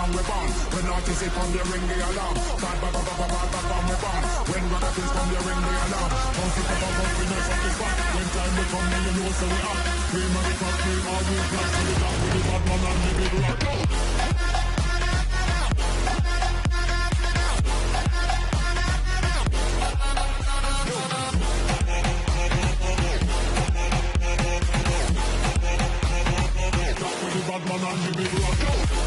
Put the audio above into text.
from we born. When artists they come, they ring the alarm. Bad, bad, bad, bad, bad, bad, bad we born. When ragamuffins come, they ring the alarm. Funky, pop, up, pop, we know from the spot. When time we come, then you know so we up. Cream of the crop, cream all we black. So we got with the bad man and the big rock. With the bad man and the big rock.